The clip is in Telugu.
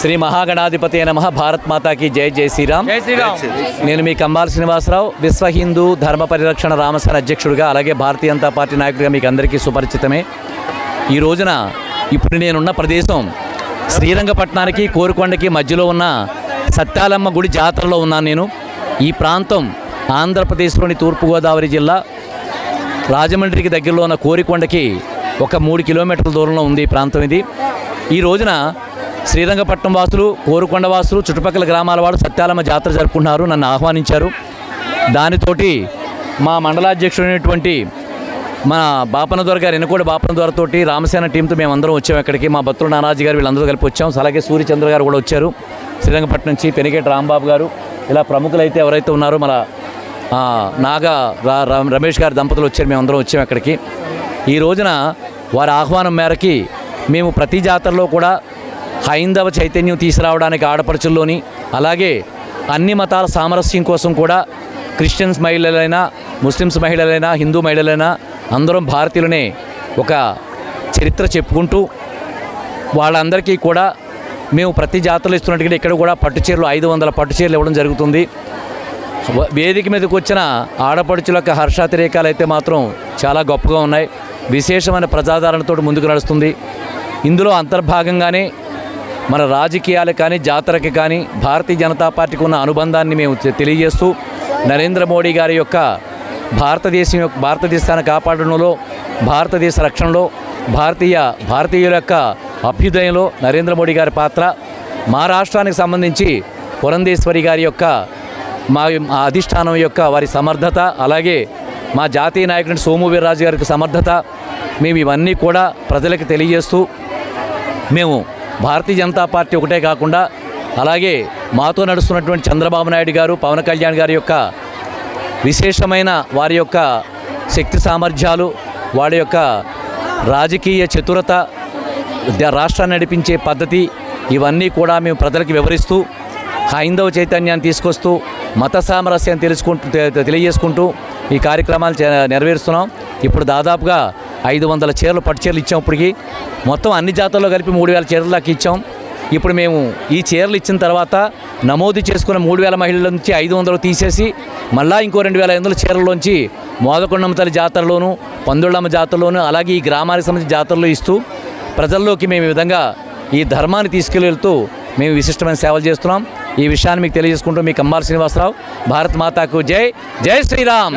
శ్రీ మహాగణాధిపతి నమ భారత్ మాతాకి జై జై శ్రీరామ్. జై శ్రీరామ్. నేను మీ కంబాల శ్రీనివాసరావు విశ్వ హిందూ ధర్మ పరిరక్షణ రామసేన అధ్యక్షుడిగా అలాగే భారతీయ జనతా పార్టీ నాయకుడిగా మీకు అందరికీ సుపరిచితమే. ఈ రోజున ఇప్పుడు నేనున్న ప్రదేశం శ్రీరంగపట్నానికి కోరుకొండకి మధ్యలో ఉన్న సత్యాలమ్మ గుడి జాతరలో ఉన్నాను నేను. ఈ ప్రాంతం ఆంధ్రప్రదేశ్లోని తూర్పుగోదావరి జిల్లా రాజమండ్రికి దగ్గరలో ఉన్న కోరికొండకి ఒక మూడు కిలోమీటర్ల దూరంలో ఉంది ఈ ప్రాంతం ఇది. ఈ రోజున శ్రీరంగపట్నం వాసులు కోరుకొండ వాసులు చుట్టుపక్కల గ్రామాల వాడు సత్యాలమ్మ జాతర జరుపుకుంటున్నారు నన్ను ఆహ్వానించారు. దానితోటి మా మండలాధ్యక్షుడైనటువంటి మా బాపనదొర గారు ఎన్నుకోడి బాపనదొరతోటి రామసేన టీంతో మేము అందరం వచ్చాం ఇక్కడికి. మా భక్తులు నానాజీ గారు వీళ్ళందరూ కలిపి వచ్చాం. అలాగే సూర్యచంద్ర గారు కూడా వచ్చారు. శ్రీరంగపట్నం నుంచి పెనిగేటి రాంబాబు గారు ఇలా ప్రముఖులు అయితే ఎవరైతే ఉన్నారో మన నాగా రమేష్ గారి దంపతులు వచ్చారు. మేము అందరం వచ్చాం ఇక్కడికి ఈ రోజున వారి ఆహ్వానం మేరకి మేము ప్రతి జాతరలో కూడా హైందవ చైతన్యం తీసుకురావడానికి ఆడపడుచుల్లోని అలాగే అన్ని మతాల సామరస్యం కోసం కూడా క్రిస్టియన్స్ మహిళలైనా ముస్లిమ్స్ మహిళలైనా హిందూ మహిళలైనా అందరం భారతీయులనే ఒక చరిత్ర చెప్పుకుంటూ వాళ్ళందరికీ కూడా మేము ప్రతి జాతరలో ఇస్తున్నట్టుగా ఇక్కడ కూడా పట్టు చీరలు ఐదు వందల పట్టు చీరలు ఇవ్వడం జరుగుతుంది. వేదిక మీదకి వచ్చిన ఆడపడుచుల యొక్క హర్షాతిరేకాలు అయితే మాత్రం చాలా గొప్పగా ఉన్నాయి. విశేషమైన ప్రజాదరణతో ముందుకు నడుస్తుంది. ఇందులో అంతర్భాగంగానే మన రాజకీయాలు కానీ జాతరకి కానీ భారతీయ జనతా పార్టీకి ఉన్న అనుబంధాన్ని మేము తెలియజేస్తూ నరేంద్ర మోడీ గారి యొక్క భారతదేశం యొక్క భారతదేశాన్ని కాపాడడంలో భారతదేశ రక్షణలో భారతీయ భారతీయుల యొక్క అభ్యుదయంలో నరేంద్ర మోడీ గారి పాత్ర మా రాష్ట్రానికి సంబంధించి పురంధేశ్వరి గారి యొక్క మా మా అధిష్టానం యొక్క వారి సమర్థత అలాగే మా జాతీయ నాయకుడు సోము వీర్రాజు గారికి సమర్థత మేము ఇవన్నీ కూడా ప్రజలకు తెలియజేస్తూ మేము భారతీయ జనతా పార్టీ ఒకటే కాకుండా అలాగే మాతో నడుస్తున్నటువంటి చంద్రబాబు నాయుడు గారు పవన్ కళ్యాణ్ గారి యొక్క విశేషమైన వారి యొక్క శక్తి సామర్థ్యాలు వారి యొక్క రాజకీయ చతురత రాష్ట్రాన్ని నడిపించే పద్ధతి ఇవన్నీ కూడా మేము ప్రజలకు వివరిస్తూ హైందవ చైతన్యాన్ని తీసుకొస్తూ మత సామరస్యాన్ని తెలుసుకుంటూ తెలియజేసుకుంటూ ఈ కార్యక్రమాలు నెరవేరుస్తున్నాం. ఇప్పుడు దాదాపుగా ఐదు వందల చీరలు పట్టు చీరలు ఇచ్చాం ఇప్పటికి. మొత్తం అన్ని జాతరలో కలిపి మూడు వేల చీరల దాకా ఇచ్చాం. ఇప్పుడు మేము ఈ చీరలు ఇచ్చిన తర్వాత నమోదు చేసుకున్న మూడు వేల మహిళల నుంచి ఐదు వందలు తీసేసి మళ్ళా ఇంకో రెండు వేల ఐదు వందల చీరల్లోంచి మోదకొండమ్మ తల్లి జాతరలోను పందుళ్ళమ్మ జాతరలోను అలాగే ఈ గ్రామానికి సంబంధించిన జాతరలో ఇస్తూ ప్రజల్లోకి మేము ఈ విధంగా ఈ ధర్మాన్ని తీసుకెళ్తూ మేము విశిష్టమైన సేవలు చేస్తున్నాం. ఈ విషయాన్ని మీకు తెలియజేసుకుంటూ మీ కంబాల శ్రీనివాసరావు భారత్ మాతాకు జై జై శ్రీరామ్.